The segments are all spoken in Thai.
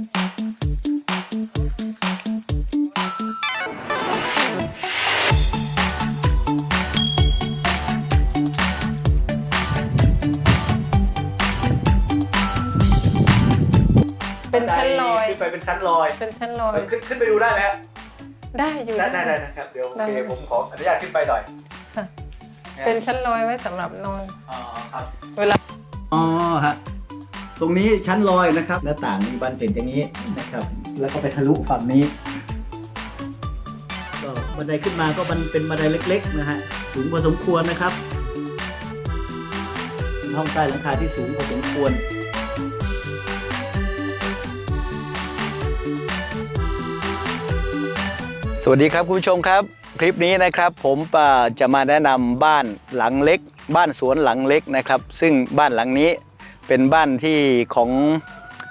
เป็นชั้นลอย ขึ้นไปเป็นชั้นลอยเป็นชั้นลอย ขึ้นขึ้นไปดูได้ไหมฮะได้อยู่ได้ได้ได้นะครับ เดี๋ยวโอเคได้ผมขออนุญาตขึ้นไปหน่อยค่ะเป็นชั้นลอยไว้สำหรับนอน อ๋อครับ เวลา อ๋อฮะ ตรงนี้ชั้นลอยนะครับ หน้าต่างมีบานเกล็ดอย่างนี้นะครับ แล้วก็ไปทะลุฝั่งนี้ก็บันไดขึ้นมาก็มันเป็นบันไดเล็ก ๆ นะฮะสูงพอสมควรนะครับห้องใต้หลังคาที่สูงพอสมควรสวัสดีครับคุณผู้ชมครับ คลิปนี้นะครับผมจะมาแนะนำบ้านหลังเล็ก บ้านสวนหลังเล็กนะครับ ซึ่งบ้านหลังนี้ เป็นบ้านที่ของ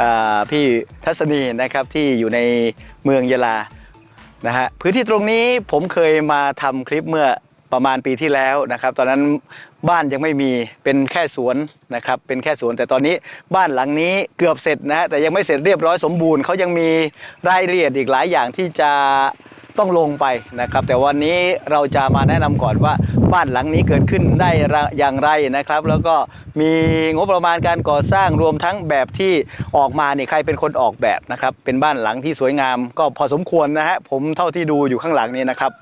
อพี่ทัศนีนะครับที่อยู่ในเมืองยะลานะฮะพื้นที่ตรงนี้ผมเคยมาทำคลิปเมื่อประมาณปีที่แล้วนะครับ ตอนนั้นบ้านยังไม่มีเป็นแค่สวนนะครับ เป็นแค่สวน แต่ตอนนี้บ้านหลังนี้เกือบเสร็จนะฮะแต่ยังไม่เสร็จเรียบร้อยสมบูรณ์เขายังมีรายละเอียดอีกหลายอย่างที่จะต้องลงไปนะครับ แต่วันนี้เราจะมาแนะนำก่อนว่า บ้านหลังนี้เกิดขึ้นได้อย่างไรนะครับ แล้วก็มีงบประมาณการก่อสร้างรวมทั้งแบบที่ออกมาเนี่ยใครเป็นคนออกแบบนะครับ เป็นบ้านหลังที่สวยงามก็พอสมควรนะฮะผมเท่าที่ดูอยู่ข้างหลังนี้นะครับ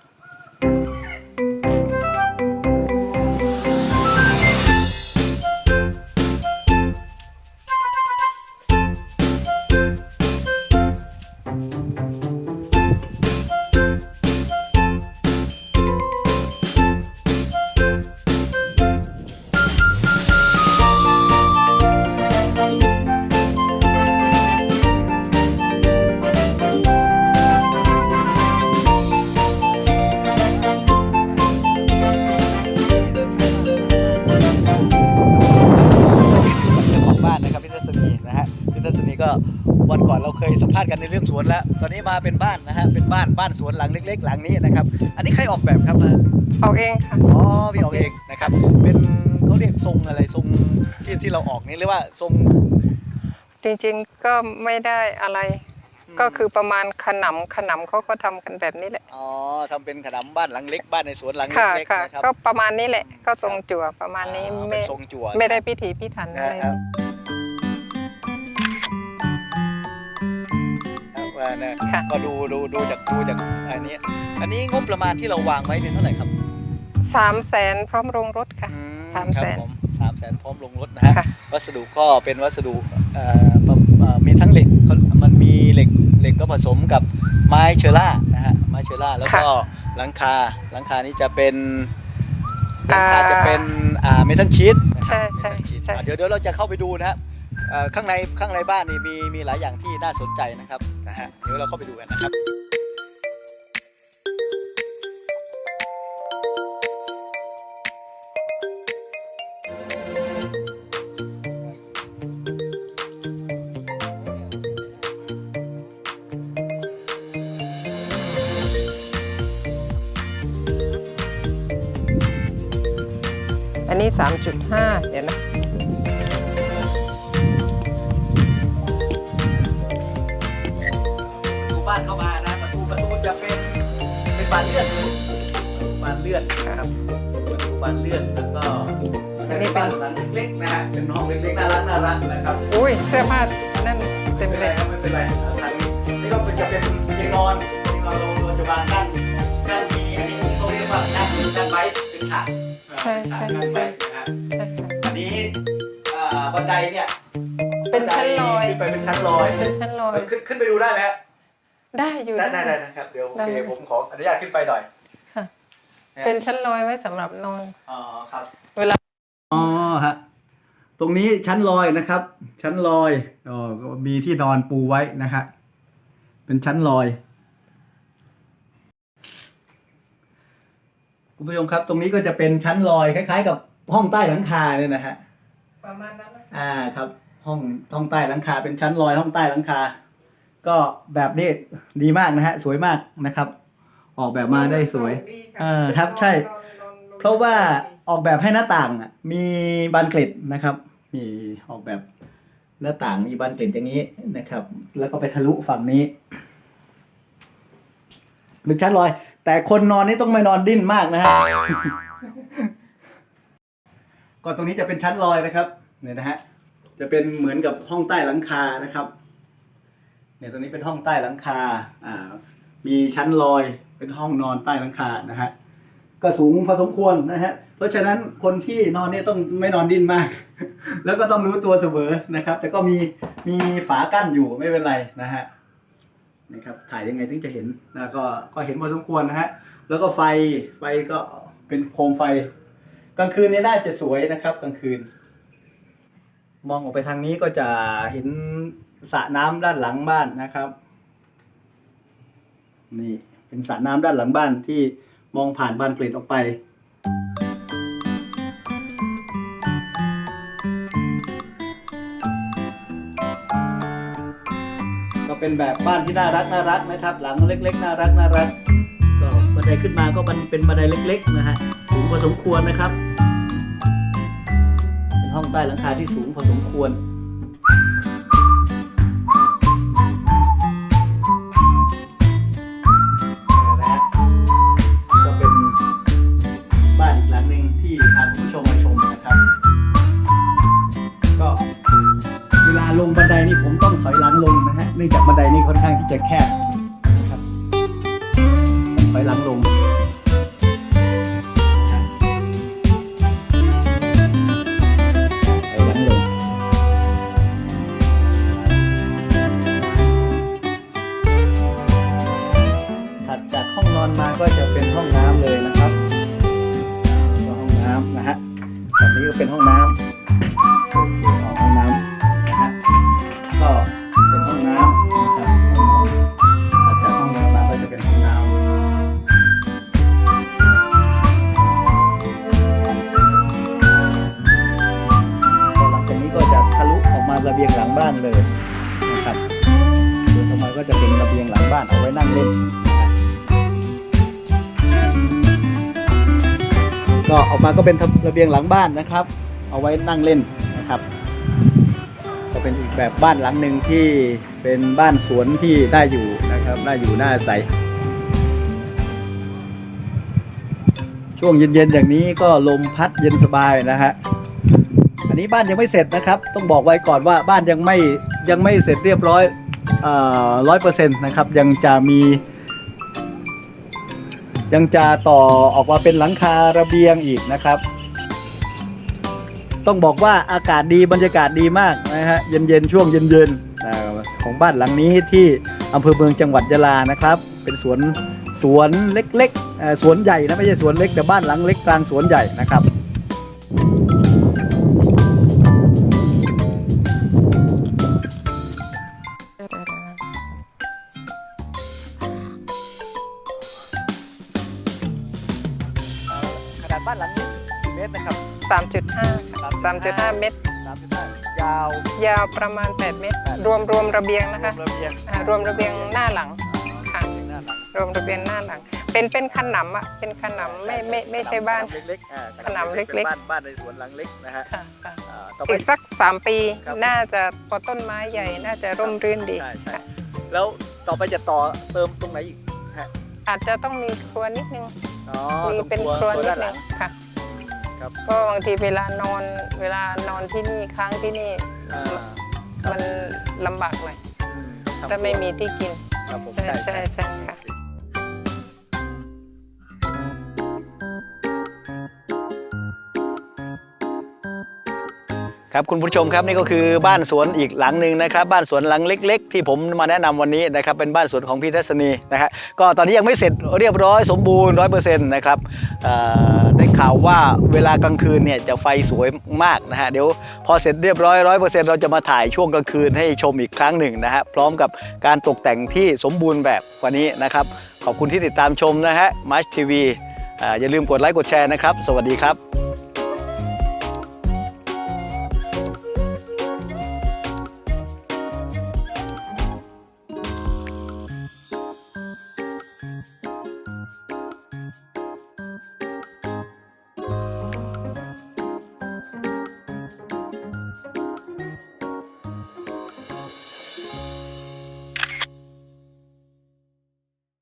ก็วันก่อนเราเคยสัมภาษณ์กันในเรื่องสวนแล้ว ตอนนี้มาเป็นบ้านนะฮะเป็นบ้านบ้านสวนหลังเล็ก ๆ หลังนี้นะครับ อันนี้ใครออกแบบครับมาเอาเองค่ะอ๋อพี่ออกเองนะครับ เป็นเขาเรียกทรงอะไรทรงที่ที่เราออกนี่เรียกว่าทรง จริงๆก็ไม่ได้อะไร ก็คือประมาณขนำขนำเขาก็ทำกันแบบนี้แหละอ๋อทำเป็นขนมบ้านหลังเล็กบ้านในสวนหลังค่ะเล็กค่ะๆนะครับก็ประมาณนี้แหละ ก็ทรงจั่วประมาณนี้อ๋อเป็ไม่นทรงจั่วไม่ได้พิถีพิถันอะไรนะครับ ว่านะค่ะ ก็ดูดูดูจากดูจากอันนี้ อันนี้งบประมาณที่เราวางไว้เนี่ยเท่าไหร่ครับสามแสนพร้อมโรงรถค่ะ อืสามแสนครับผสามแสนพร้อมลงรถนะฮะค่ะ วัสดุก็เป็นวัสดุเอ่อประเอ่อมีทั้งเหล็กเขามันมีเหล็กเหล็กก็ผสมกับไม้เชอร่านะฮะไม้เชอร่าแล้วก็หลังคาหลังคานี้จะเป็นหลังคาจะเป็นอ่าเมทัลชีต ใช่ใช่ใช่เดี๋ยวเดี๋ยวเราจะเข้าไปดูนะฮะเอ่อข้างในข้างในบ้านนี่มีมีหลายอย่างที่น่าสนใจนะครับ นะฮะเดี๋ยวเราเข้าไปดูกันนะครับอันนี้สามจุดห้าเดี๋ยวนะ บ้านเข้ามานะประตูประตูจะเป็นเป็นบานเลื่อนบานเลื่อนนะครับประตูบานเลื่อนแล้วก็อันนี้เป็น บ้านหลังเล็กๆนะฮะเป็นห้องเล็กๆน่ารักน่ารักนะครับ อุ้ยเสื้อผ้านั่นเต็มไม่เป็นเลไรย ครับไม่เป็นไรเอาทางนี้นี่ก็จะเป็นเตียงนอนเตียงนอนเราเราจะวางด้านด้านนี้อันนี้เขาเรียกว่าด้านด้านไว้เป็นฉากใช่ใช่ด้านใช่ไว้นะฮะใช่ค่ะอันนี้อ่าบันไดเนี่ยเป็นชั้นลอยขึ้นไปเป็นชั้นลอยเป็นชั้นลอย ขึ้นขึ้นไปดูได้ไหมฮะ ได้อยู่ได้ได้ได้นะครับ เดี๋ยวโอเคได้ผมขออนุญาตขึ้นไปหน่อยค่ะเป็นชั้นลอยไว้สำหรับนอนอ๋อครับ เวลาอ๋อฮะตรงนี้ชั้นลอยนะครับ ชั้นลอยอ๋อก็มีที่นอนปูไว้นะฮะเป็นชั้นลอยคุณผู้ชมครับ ตรงนี้ก็จะเป็นชั้นลอยคล้าย ๆ กับห้องใต้หลังคาเนี่ยนะฮะประมาณนั้นนะอ่าครับ ห้องห้องใต้หลังคา เป็นชั้นลอยห้องใต้หลังคา ก็แบบนี้ดีมากนะฮะ สวยมากนะครับ ออกแบบมาได้สวย เออครับใช่ เพราะว่าออกแบบให้หน้าต่างอะมีบานเกล็ดนะครับ มีออกแบบหน้าต่างมีบานเกล็ดอย่างนี้นะครับ แล้วก็ไปทะลุฝั่งนี้เป็นชั้นลอย แต่คนนอนนี่ต้องไม่นอนดิ้นมากนะฮะก็ตรงนี้จะเป็นชั้นลอยนะครับเนี่ยนะฮะจะเป็นเหมือนกับห้องใต้หลังคานะครับ เนี่ยตรงนี้เป็นห้องใต้หลังคาอ่ามีชั้นลอยเป็นห้องนอนใต้หลังคานะฮะก็สูงพอสมควรนะฮะเพราะฉะนั้นคนที่นอนเนี่ยต้องไม่นอนดิ้นมาก แล้วก็ต้องรู้ตัวเสมอนะครับ แต่ก็มีมีฝากั้นอยู่ไม่เป็นไรนะฮะนะครับถ่ายยังไงถึงจะเห็นนะก็ก็เห็นพอสมควรนะฮะแล้วก็ไฟไฟก็เป็นโคมไฟ กลางคืนเนี่ยน่าจะสวยนะครับ กลางคืน มองออกไปทางนี้ก็จะเห็น สระน้ำด้านหลังบ้านนะครับ นี่เป็นสระน้ำด้านหลังบ้านที่มองผ่านบานเกล็ดออกไป ก็เป็นแบบบ้านที่น่ารักน่ารักนะครับ หลังเล็ก ๆ น่ารักน่ารักก็บันไดขึ้นมาก็มันเป็นบันไดเล็ก ๆ นะฮะสูงพอสมควรนะครับ เป็นห้องใต้หลังคาที่สูงพอสมควร ที่จะแคบนะครับต้องถอยหลังลงถอยหลังลง ถัดจากห้องนอนมาก็จะเป็นห้องน้ำเลยนะครับก็ห้องน้ำนะฮะตอนนี้ก็เป็นห้องน้ำ นเลยนะครับเดินออกมาก็จะเป็นระเบียงหลังบ้านเอาไว้นั่งเล่น ก็ออกมาก็เป็นระเบียงหลังบ้านนะครับ เอาไว้นั่งเล่นนะครับ ก็เป็นอีกแบบบ้านหลังหนึ่งที่เป็นบ้านสวนที่ได้อยู่นะครับได้อยู่น่าอาศัยช่วงเย็นๆอย่างนี้ก็ลมพัดเย็นสบายนะฮะ อันนี้บ้านยังไม่เสร็จนะครับ ต้องบอกไว้ก่อนว่าบ้านยังไม่ยังไม่เสร็จเรียบร้อยร้อยเปอร์เซ็นต์นะครับ ยังจะมี ยังจะต่อออกมาเป็นหลังคาระเบียงอีกนะครับ ต้องบอกว่าอากาศดีบรรยากาศดีมากนะฮะเย็นๆช่วงเย็นๆของบ้านหลังนี้ที่อำเภอเมืองจังหวัดยะลานะครับ เป็นสวนสวนเล็กๆสวนใหญ่นะไม่ใช่สวนเล็กแต่บ้านหลังเล็กกลางสวนใหญ่นะครับ 3.5ค่ะ3.5 เมตร สามสิบห้ายาวยาวประมาณ 8 เมตร รวมรวมระเบียงนะคะระเบียงอ่ารวมระเบียงหน้าหลัง ค่ะรวมระเบียงหน้าหลัง เป็นเป็นขนำอะเป็นขนำไม่ไม่ไม่ใช่บ้าน ขำเล็กๆอ่าขนำเล็กๆ ป็นบ้านในสวนหลังเล็กนะฮะค่ะอ่าต่อไป อีกสัก 3 ปีน่าจะพอต้นไม้ใหญ่น่าจะร่มรื่นดีใช่แล้วต่อไปจะต่อเติมตรงไหนอีกอาจจะต้องมีครัวนิดนึงมีเป็นครัวนิดนหนึลังค่ะ ครับเพราะบางทีเวลานอนเวลานอนที่นี่ค้างที่นี่อ่ามันลำบากหน่อยอืมต้องทำถ้าไม่มีที่กิน ครับผมใช่ใช่ใช่ค่ะ ครับคุณผู้ชมครับนี่ก็คือบ้านสวนอีกหลังหนึ่งนะครับ บ้านสวนหลังเล็ก ๆ ที่ผมมาแนะนำวันนี้นะครับเป็นบ้านสวนของพี่ทัศนีนะฮะก็ตอนนี้ยังไม่เสร็จเรียบร้อยสมบูรณ์ร้อยเปอร์เซ็นต์นะครับได้ข่าวว่าเวลากลางคืนเนี่ยจะไฟสวยมากนะฮะเดี๋ยวพอเสร็จเรียบร้อยร้อยเปอร์เซ็นต์เราจะมาถ่ายช่วงกลางคืนให้ชมอีกครั้งหนึ่งนะฮะพร้อมกับการตกแต่งที่สมบูรณ์แบบกว่านี้นะครับขอบคุณที่ติดตามชมนะฮะมาชทีวีอย่าลืมกดไลค์กดแชร์นะครับ สวัสดีครับ